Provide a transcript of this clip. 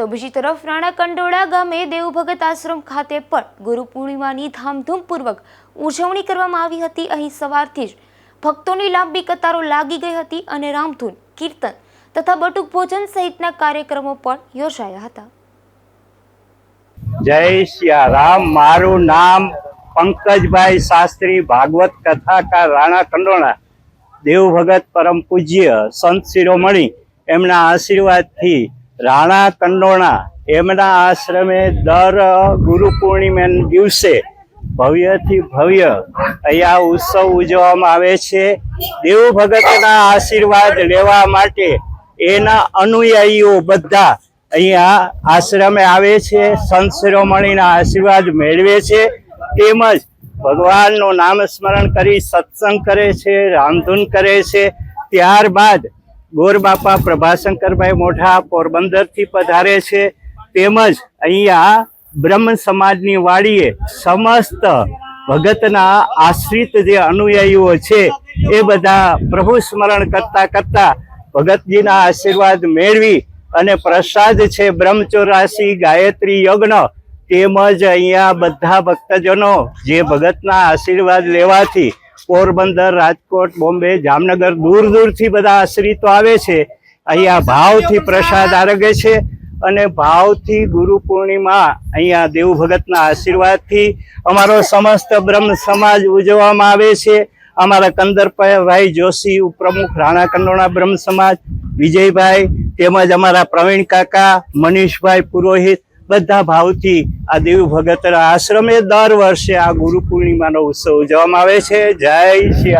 તો બીજી તરફ રાણા કંડોળા ગામે દેવભગત આશ્રમ ખાતે પણ ગુરુ પૂર્ણિમાની ધામધૂમપૂર્વક ઉજવણી કરવામાં આવી હતી. અહીં સવારથી જ ભક્તોની લાંબી કતારો લાગી ગઈ હતી અને રામધૂન, કીર્તન તથા બટુક ભોજન સહિતના કાર્યક્રમો પણ યોજાયા હતા. જય શ્યા રામ. મારું નામ પંકજભાઈ શાસ્ત્રી ભાગવત કથાકાર રાણા કંડોણા દેવભગત પરમ પૂજ્ય સંત શિરોમણી, એમના આશીર્વાદથી રાણા કંડોણા, એમના આશ્રમે દર ગુરુ પૂર્ણિમાના દિવસે ભવ્યથી ભવ્ય અહીંયા ઉત્સવ ઉજવવામાં આવે છે. દેવ ભગતના આશીર્વાદ લેવા માટે એના અનુયાયીઓ બધા અહીંયા આશ્રમે આવે છે, સંત શિરોમણીના આશીર્વાદ મેળવે છે. તેમજ ભગવાનનું નામ સ્મરણ કરી સત્સંગ કરે છે, રામધૂન કરે છે. ત્યારબાદ ગોરબાપા પ્રભાશંકરભાઈ મોઢા પોરબંદરથી પધારે છે. તેમજ અહીંયા બ્રહ્મ સમાજની વાડીએ સમસ્ત ભગતના આશ્રિત જે અનુયાયીઓ છે, એ બધા પ્રભુ સ્મરણ કરતા કરતા ભગતજીના આશીર્વાદ મેળવી અને પ્રસાદ છે બ્રહ્મચોરાસી ગાયત્રી યજ્ઞ તેમજ અહીંયા બધા ભક્તજનો જે ભગતના આશીર્વાદ લેવાથી પોરબંદર રાજકોટ બોમ્બે જામનગર દૂર દૂરથી બધા આશ્રિતો આવે છે. અહીંયા ભાવથી પ્રસાદ આરોગે છે અને ભાવથી ગુરુ પૂર્ણિમા અહીંયા દેવ ભગતના આશીર્વાદથી અમારો સમસ્ત બ્રહ્મ સમાજ ઉજવવામાં આવે છે. અમારા કંદરભાઈ જોશી ઉપપ્રમુખ રાણા કંડોણા બ્રહ્મ સમાજ વિજયભાઈ તેમજ અમારા પ્રવીણ કાકા મનીષભાઈ પુરોહિત બધા ભાવથી આ દેવ ભગતના આશ્રમે દર વર્ષે આ ગુરુ પૂર્ણિમાનો ઉત્સવ ઉજવવામાં આવે છે. જય શ્રી